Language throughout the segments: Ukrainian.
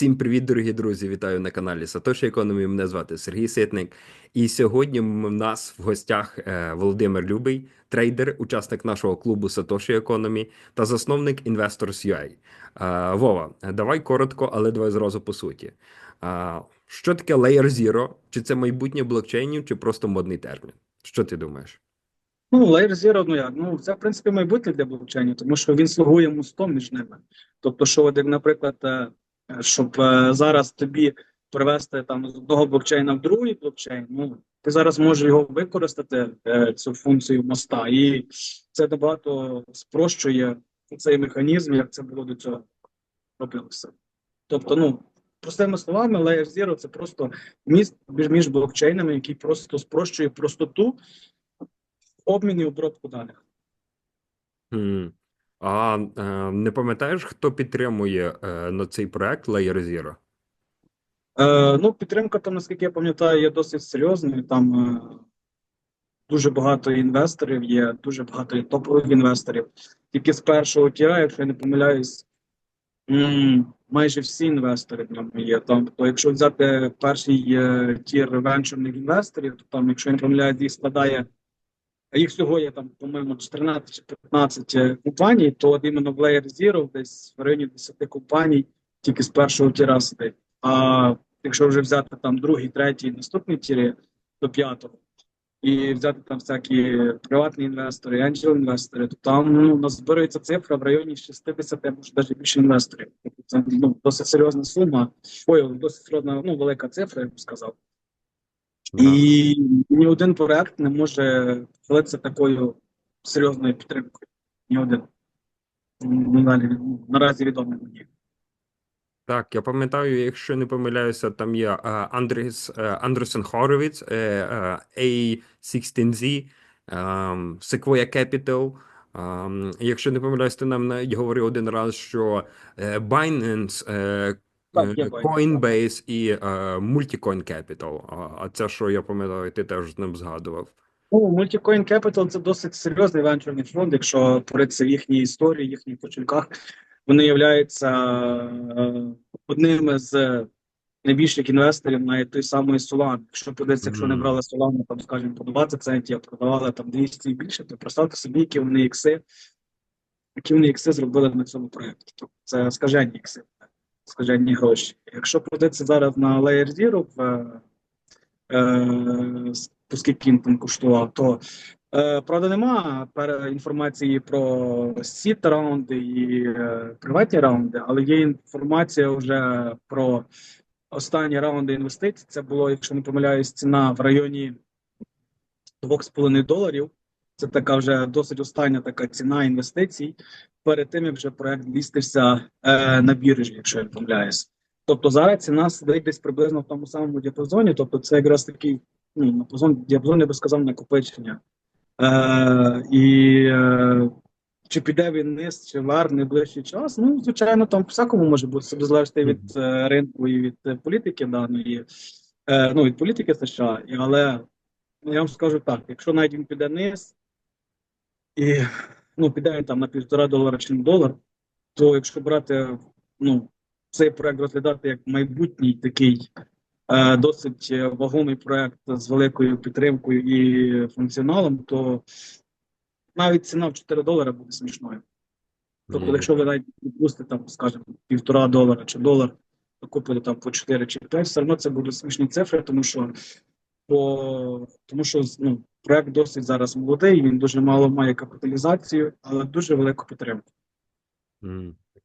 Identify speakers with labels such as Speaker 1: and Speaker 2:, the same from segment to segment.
Speaker 1: Всім привіт, дорогі друзі! Вітаю на каналі Сатоші Економі. Мене звати Сергій Ситник. І сьогодні в нас в гостях е, Володимир Любий, трейдер, учасник нашого клубу Сатоші Економі та засновник Investors.ua. Е, Вова, давай коротко, але давай зразу по суті. Е, Що таке Layer Zero? Чи це майбутнє блокчейнів, чи просто модний термін? Що ти думаєш?
Speaker 2: Ну, Layer Zero, ну як? Ну, це, в принципі, майбутнє для блокчейнів, тому що він слугує мостом між ними. Тобто, що, як, наприклад, щоб е, зараз тобі привести там з одного блокчейна в другий блокчейн, ну, ти зараз можеш його використати, е, цю функцію моста, і це набагато спрощує цей механізм, як це було до цього робилося. Тобто, ну, простими словами, Layer Zero – це просто міст між, блокчейнами, який просто спрощує простоту обмін і обробку даних.
Speaker 1: Хм. А е, не пам'ятаєш, хто підтримує е, на цей проект Layer Zero?
Speaker 2: Е, ну, підтримка там, наскільки я пам'ятаю, є досить серйозною. Там е, дуже багато інвесторів є, дуже багато топових інвесторів. Тільки з першого тіра, якщо я не помиляюсь, майже всі інвестори в ньому є. Там, то якщо взяти перший е, тір венчурних інвесторів, то там, якщо я не помиляюсь, їх складає їх всього є там, по-моєму, 14 чи 15 е, компаній, то от іменно в Layer Zero десь в районі 10 компаній тільки з першого тіра сидить. А якщо вже взяти там другий, третій, наступний тіри до п'ятого, і взяти там всякі приватні інвестори, angel інвестори, то там ну, назбирується цифра в районі 60, може навіть більше інвесторів. Це ну, досить серйозна сума, ой, досить серйозна, ну, велика цифра, я б сказав. І ні один проект не може хвалитися такою серйозною підтримкою. Ні один. Ну, наразі відомий мені.
Speaker 1: Так, я пам'ятаю, якщо не помиляюся, там є е, Андрес е, Андресен Хоровіц, е, е, A16Z, е, Sequoia Capital. Якщо не помиляюсь, ти нам говорив один раз, що Binance,
Speaker 2: Так, є
Speaker 1: е, Coinbase і е, Multicoin Capital. А, а це, що я пам'ятаю, ти теж з ним згадував.
Speaker 2: Ну, Multicoin Capital це досить серйозний венчурний фонд, якщо поритися в їхній історії, їхніх кошельках. Вони являються е, одним з найбільших інвесторів на той самої Solana. Якщо подивитися, якщо не брали Solana, там, скажімо, по 20 центів, а продавали там 200 і більше, то представте собі, які вони ікси, які вони ікси зробили на цьому проєкті. Тобто це скажені ікси, скажені гроші. Якщо подивитися зараз на Layer в, е, оскільки він там коштував, то Е, правда, нема інформації про сіт раунди і е, приватні раунди, але є інформація вже про останні раунди інвестицій. Це було, якщо не помиляюсь, ціна в районі 2,5 доларів. Це така вже досить остання така ціна інвестицій перед тим, як вже проект містився е, на біржі, якщо я не помиляюсь. Тобто зараз ціна сидить десь приблизно в тому самому діапазоні. Тобто, це якраз такий ну, діапазон, діапазон, я би сказав, накопичення. Е, і е, чи піде він вниз, чи вар найближчий час? Ну, звичайно, там всякому може бути це залежати від е, ринку і від е, політики даної, е, ну від політики США. Але я вам скажу так: якщо навіть він піде вниз, і ну, піде там на півтора долара чи на долар, то якщо брати ну, цей проект розглядати як майбутній такий е, досить вагомий проект з великою підтримкою і функціоналом, то навіть ціна в 4 долари буде смішною. Тобто, якщо ви навіть відпустите там, скажімо, півтора долара чи долар, то купите там по 4 чи 5, все одно це будуть смішні цифри, тому що по тому що ну, проект досить зараз молодий, він дуже мало має капіталізацію, але дуже велику підтримку.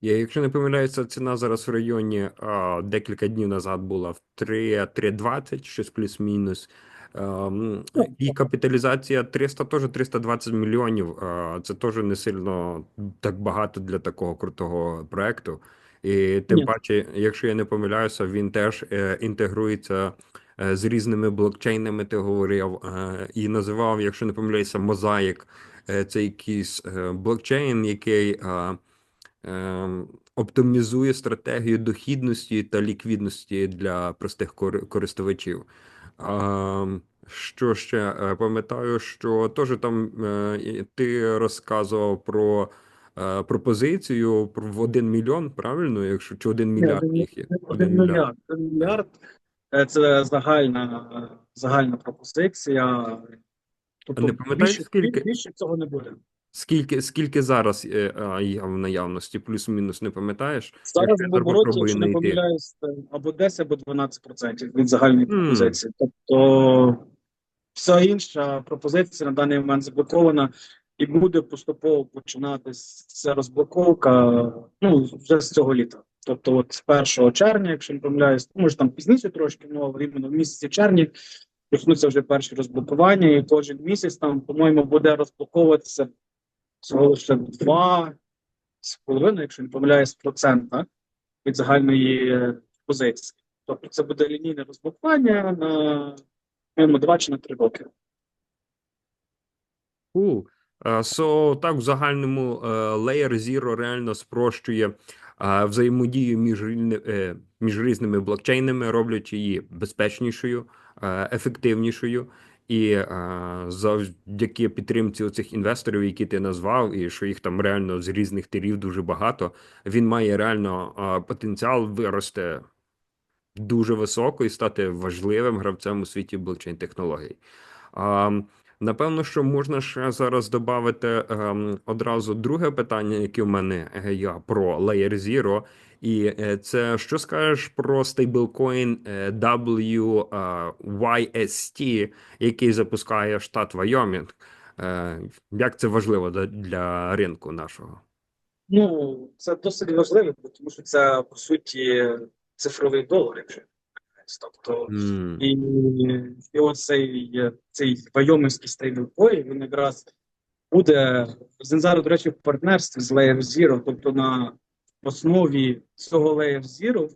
Speaker 1: Я, якщо не помиляюся, ціна зараз в районі а, декілька днів назад була в 3, 3,20, щось плюс-мінус.
Speaker 2: Ну,
Speaker 1: і капіталізація 300, теж 320 мільйонів. А, це теж не сильно так багато для такого крутого проекту. І тим
Speaker 2: Ні.
Speaker 1: паче, якщо я не помиляюся, він теж е, інтегрується з різними блокчейнами, ти говорив, е, і називав, якщо не помиляюся, Мозаїк. Е, це якийсь е, блокчейн, який. е, оптимізує стратегію дохідності та ліквідності для простих користувачів. Що ще Е, пам'ятаю, що теж там е, ти розказував про е, пропозицію про- в 1 мільйон, правильно? Якщо чи 1 мільярд
Speaker 2: один-
Speaker 1: їх є?
Speaker 2: Один мільярд. Один мільярд е, це загальна, е, загальна пропозиція. Тобто
Speaker 1: не пам'ятаєш,
Speaker 2: більше,
Speaker 1: скільки?
Speaker 2: більше цього не буде.
Speaker 1: Скільки, скільки зараз е, а, є в наявності? Плюс-мінус, не пам'ятаєш?
Speaker 2: Зараз в обороті, якщо не помиляюсь, або 10, або 12 процентів від загальної
Speaker 1: Мгм.
Speaker 2: пропозиції. Тобто вся інша пропозиція на даний момент заблокована і буде поступово починатися розблоковка ну, вже з цього літа. Тобто, от з 1 червня, якщо не помиляюсь, ну, може там пізніше трошки, ну, але іменно в місяці червні почнуться вже перші розблокування, і кожен місяць там, по-моєму, буде розблоковуватися всього лише два з половиною, якщо не помиляюсь, процента від загальної е, позиції. Тобто це буде лінійне розблокування на по-моєму, два чи на три роки.
Speaker 1: Cool. Е, So, так, в загальному е, Layer Zero реально спрощує е, взаємодію між, е, між різними блокчейнами, роблячи її безпечнішою, е, ефективнішою. І е, завдяки підтримці оцих інвесторів, які ти назвав, і що їх там реально з різних тирів дуже багато, він має реально е, потенціал вирости дуже високо і стати важливим гравцем у світі блокчейн-технологій. А, Напевно, що можна ще зараз додати ем, одразу друге питання, яке в мене е, є про Layer Zero. І е, це що скажеш про стейблкоін е, WYST, який запускає штат Вайомінг? Як це важливо для ринку нашого?
Speaker 2: Ну, це досить важливо, тому що це по суті цифровий долар, якщо не. Тобто
Speaker 1: М,
Speaker 2: І, і оцей цей Вайоминський стейблкоін, він якраз буде він зараз, до речі, в партнерстві з Layer Zero, тобто на основі цього Layer Zero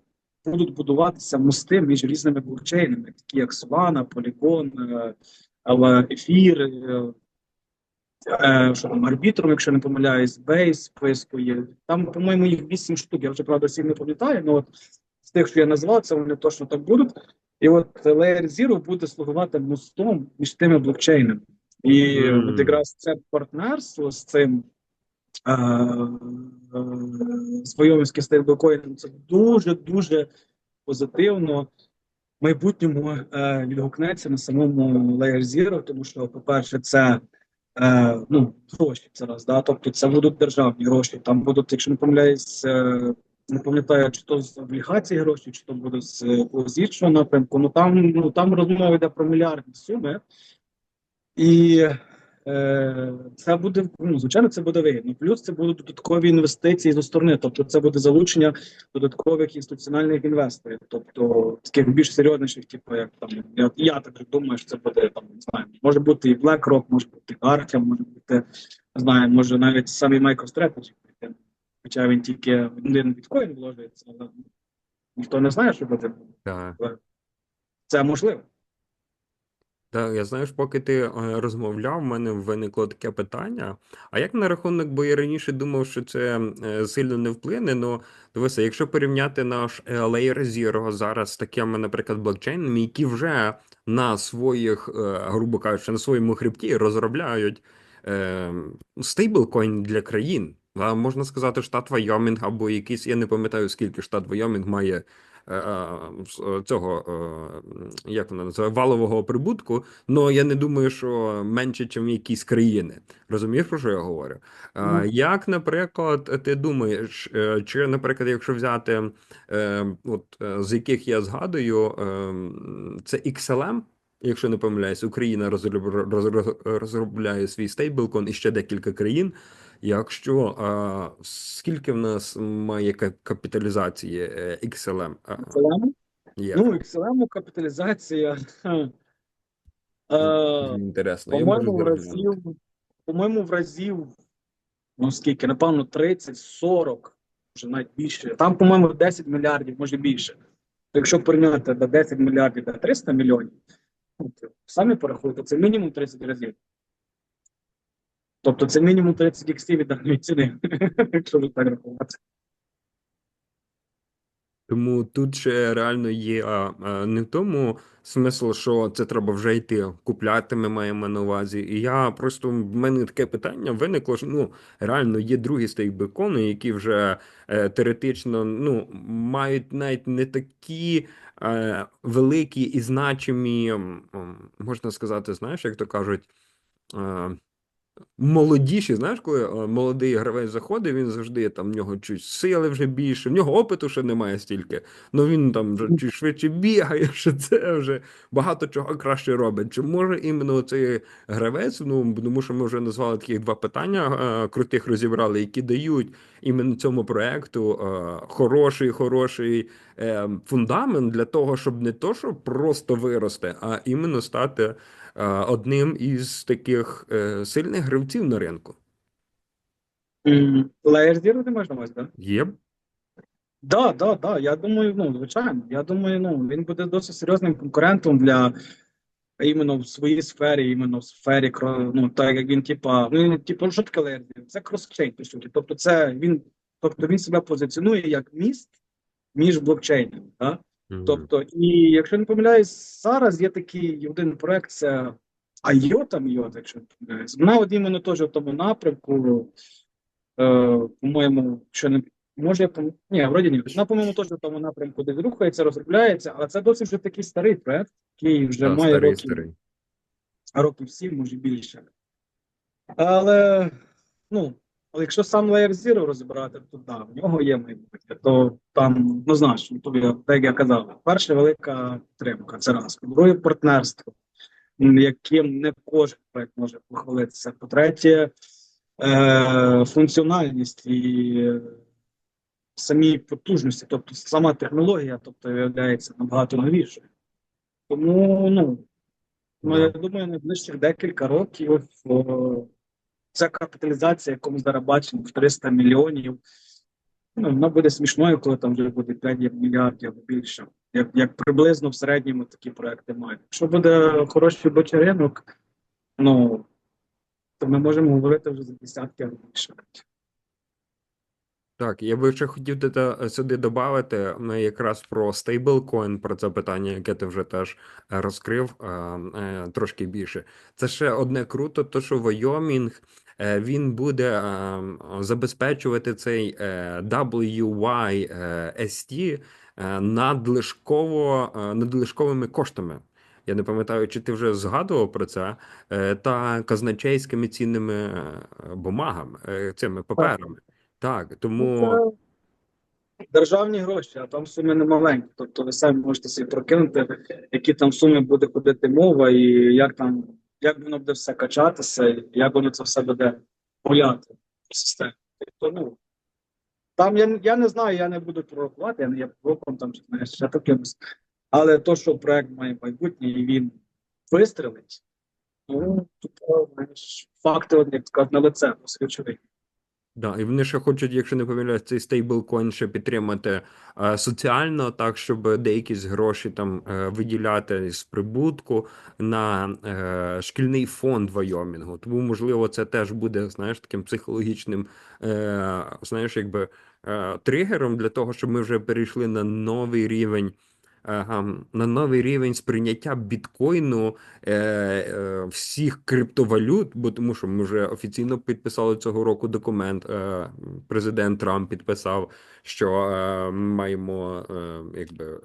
Speaker 2: будуть будуватися мости між різними блокчейнами, такі як Solana, Polygon, е, Ефір, е, е, що там, Arbitrum, якщо не помиляюсь, Base списку є. Там, по-моєму, їх 8 штук, я вже правда всіх не пам'ятаю, але от з тих, що я назвав, це вони точно так будуть. І от Layer Zero буде слугувати мостом між тими блокчейнами. І
Speaker 1: Мгм.
Speaker 2: от якраз це партнерство з цим е, е, з Вайомінським стейблкоїном це дуже-дуже позитивно. В майбутньому е, відгукнеться на самому Layer Zero, тому що, по-перше, це е, ну, гроші це раз, да? тобто це будуть державні гроші. Там будуть, якщо не помиляюсь, е, не пам'ятаю, чи то з облігацій гроші, чи то буде з якогось іншого напрямку. Ну там, ну там розмова йде про мільярдні суми. І е, це буде, ну, звичайно, це буде вигідно. Плюс це будуть додаткові інвестиції зі сторони, тобто це буде залучення додаткових інституціональних інвесторів, тобто таких більш серйозніших, типу, як там я, я так думаю, що це буде там, не знаю, може бути і BlackRock, може бути Arca, може бути, не знаю, може навіть самий MicroStrategy, прийти. Хоча він тільки в один біткоін вложується, але ніхто не знає, що буде.
Speaker 1: так.
Speaker 2: Це можливо.
Speaker 1: Так, я знаєш, поки ти е, розмовляв, в мене виникло таке питання. А як на рахунок, бо я раніше думав, що це е, сильно не вплине. Ну, дивися, якщо порівняти наш Layer Zero зараз з такими, наприклад, блокчейнами, які вже на своїх, е, грубо кажучи, на своєму хребті розробляють стейблкоін для країн. А можна сказати, штат Вайомінг або якийсь, я не пам'ятаю, скільки штат Вайомінг має е, е, з- цього, е, як вона називає, валового прибутку, але я не думаю, що менше, ніж якісь країни. Розумієш, про що я говорю? Е,
Speaker 2: Ну.
Speaker 1: Як, наприклад, ти думаєш, е, чи, наприклад, якщо взяти, е, от е, з яких я згадую, е, це XLM, якщо не помиляюсь, Україна розроб- роз- розробляє свій стейблкон і ще декілька країн. Якщо а, скільки в нас має капіталізації е, XLM?
Speaker 2: XLM?
Speaker 1: є.
Speaker 2: Ну, XLM капіталізація. Е,
Speaker 1: Інтересно.
Speaker 2: По-моєму, в разів, по-моєму, в разів, ну скільки, напевно, 30, 40, вже навіть більше. Там, по-моєму, 10 мільярдів, може більше. Якщо порівняти до 10 мільярдів до 300 мільйонів, ну, самі порахуйте, це мінімум 30 разів. Тобто це мінімум 30 іксів від даної ціни, якщо ви так рахувати.
Speaker 1: Тому тут ще реально є а, а, не в тому смисл, що це треба вже йти купляти. Ми маємо на увазі. І я просто в мене таке питання виникло. що, Ну реально є другі стейкбекони, які вже е, теоретично ну мають навіть не такі е, великі і значимі, можна сказати, знаєш, як то кажуть. Е, молодіші, знаєш, коли молодий гравець заходить, він завжди там в нього чуть сили вже більше, в нього опиту ще немає стільки. Ну він там вже чуть швидше бігає, що це вже багато чого краще робить. Чи може іменно цей гравець? Ну тому що ми вже назвали таких два питання крутих розібрали, які дають іменно цьому проекту хороший, хороший е, фундамент для того, щоб не то, що просто вирости, а іменно стати одним із таких е, сильних гравців на ринку.
Speaker 2: Ти маєш на увазі, так?
Speaker 1: Є
Speaker 2: Да, да, да. Я думаю, ну, звичайно. Я думаю, ну, він буде досить серйозним конкурентом для іменно в своїй сфері, іменно в сфері, ну, так як він, типа, ну, типу, що таке Zero? Це кросчейн, по суті. Тобто, це він, тобто він себе позиціонує як міст між блокчейнами, так? Тобто, і якщо не помиляюсь, зараз є такий один проект, це IOTA, IOTA, якщо не помиляюсь. Вона от іменно теж в тому напрямку, е, по-моєму, що не може я пом... Ні, вроді ні. Вона, по-моєму, теж в тому напрямку, де рухається, розробляється, але це досить вже такий старий проект, який вже
Speaker 1: Та,
Speaker 2: має
Speaker 1: старий,
Speaker 2: років,
Speaker 1: старий.
Speaker 2: років сім, може більше. Але, ну, але якщо сам Layer Zero розібрати, то да, в нього є майбутнє, то там однозначно, тобі, так як я казав, перша велика підтримка, це раз. По-друге, партнерство, яким не кожен проект може похвалитися. По-третє, е, функціональність і самі потужності, тобто сама технологія, тобто виявляється набагато новішою. Тому, ну, Ну, я думаю, найближчих декілька років о, ця капіталізація, яку ми зараз бачимо, в 300 мільйонів, ну, вона буде смішною, коли там вже буде 5 мільярдів або більше. Як, як приблизно в середньому такі проекти мають. Якщо буде хороший робочий ринок, ну, то ми можемо говорити вже за десятки або більше.
Speaker 1: Так, я би ще хотів сюди додати якраз про стейблкоін, про це питання, яке ти вже теж е, розкрив е, е, трошки більше. Це ще одне круто, то що е, він буде е, забезпечувати цей е, WYST е, надлишково, е, надлишковими коштами. Я не пам'ятаю, чи ти вже згадував про це, е, та казначейськими цінними е, бумагами, е, цими паперами. Так, тому
Speaker 2: Ну, Державні гроші, а там суми не маленькі. Тобто ви самі можете собі прокинути, які там суми буде ходити мова, і як там, як воно буде все качатися, як воно це все буде в системі. Тобто, ну, там я, я не знаю, я не буду пророкувати, я не є пророком там, знаєш, ще такимось. Але то, що проект має майбутнє і він вистрелить, ну, тут, факти, як сказати, на лице, освічові.
Speaker 1: Да, і вони ще хочуть, якщо не помиляюсь, цей стейблкоін ще підтримати е, соціально, так щоб деякі гроші там е, виділяти з прибутку на е, шкільний фонд Вайомінгу. Тому, можливо, це теж буде, знаєш, таким психологічним, е, знаєш, якби е, тригером для того, щоб ми вже перейшли на новий рівень. На новий рівень сприйняття біткоїну е, е, всіх криптовалют, бо тому що ми вже офіційно підписали цього року документ. Е, президент Трамп підписав, що маємо якби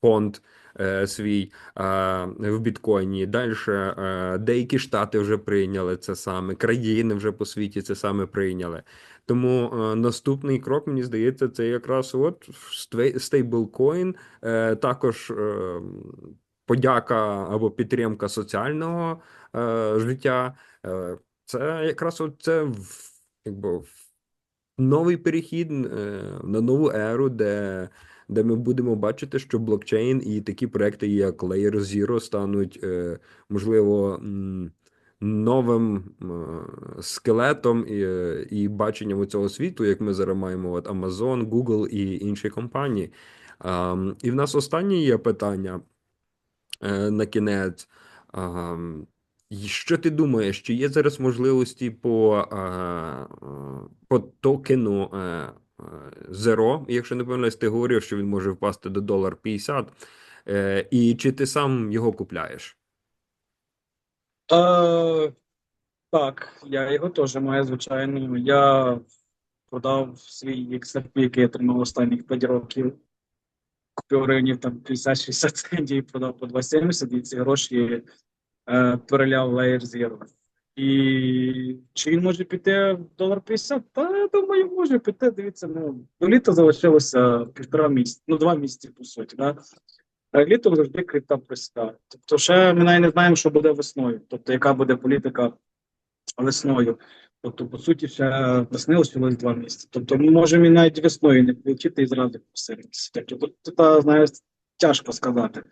Speaker 1: фонд свій е, в біткоїні. Далі деякі штати вже прийняли це саме, країни вже по світі це саме прийняли. Тому е, наступний крок, мені здається, це якраз от стей- стейблкоін, е, також е, подяка або підтримка соціального життя. Це якраз от це якби новий перехід на нову еру, де, де ми будемо бачити, що блокчейн і такі проекти, як Layer Zero, стануть, можливо, новим е, скелетом і, і баченням цього світу, як ми зараз маємо от Amazon, Google і інші компанії. І в нас останнє є питання е, на кінець. Що ти думаєш, чи є зараз можливості по, е, по токену Zero, якщо не помиляюсь, ти говорив, що він може впасти до долар 50. Е, І чи ти сам його купляєш?
Speaker 2: Е, так, я його теж маю, звичайно. Я продав свій XRP, який я тримав останніх 5 років. Купив районів там 50-60 центів, продав по 2,70 і ці гроші е, переляв Layer Zero. І чи він може піти в долар 50? Та я думаю, може піти. Дивіться, ну до літа залишилося півтора місяця, ну два місяці по суті. Да? Літом завжди крипта просідає. Тобто, ще ми навіть не знаємо, що буде весною, тобто яка буде політика весною. Тобто, по суті, ще весни лишилось два місяці. Тобто, ми можемо і навіть весною не включити і зразу посилитися. Тобто, тут, знаєш, тяжко сказати.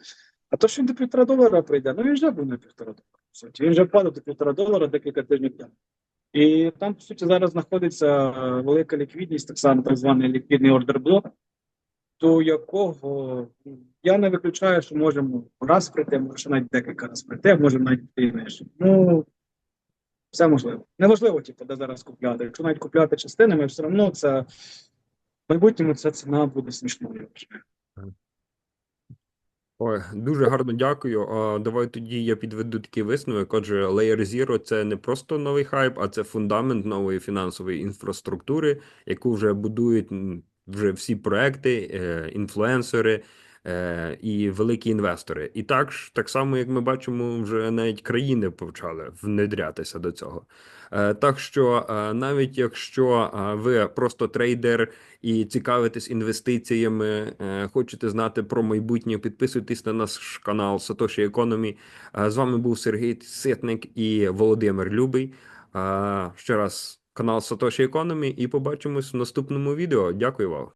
Speaker 2: А то, що він до півтора долара прийде, ну він вже був на півтора долара. По суті. Він вже падав до півтора долара декілька тижнів тому. І там, по суті, зараз знаходиться велика ліквідність, так само так званий ліквідний ордерблок, до якого ну, я не виключаю, що можемо раз прийти, може навіть декілька разів прийти, можемо навіть і нижче. Ну, все можливо. Неможливо, типу, де зараз купляти. Якщо навіть купляти частинами, все одно це в майбутньому ця ціна буде смішною.
Speaker 1: Ой, дуже гарно дякую. А, давай тоді я підведу такий висновок. Отже, Layer Zero – це не просто новий хайп, а це фундамент нової фінансової інфраструктури, яку вже будують вже всі проекти, е, інфлюенсери е, і великі інвестори. І так так само, як ми бачимо, вже навіть країни почали внедрятися до цього. Е, Так що е, навіть якщо е, ви просто трейдер і цікавитесь інвестиціями, е, хочете знати про майбутнє, підписуйтесь на наш канал Satoshi Economy. Е, З вами був Сергій Ситник і Володимир Любий. Е, Ще раз канал Satoshi Economy і побачимось в наступному відео. Дякую вам.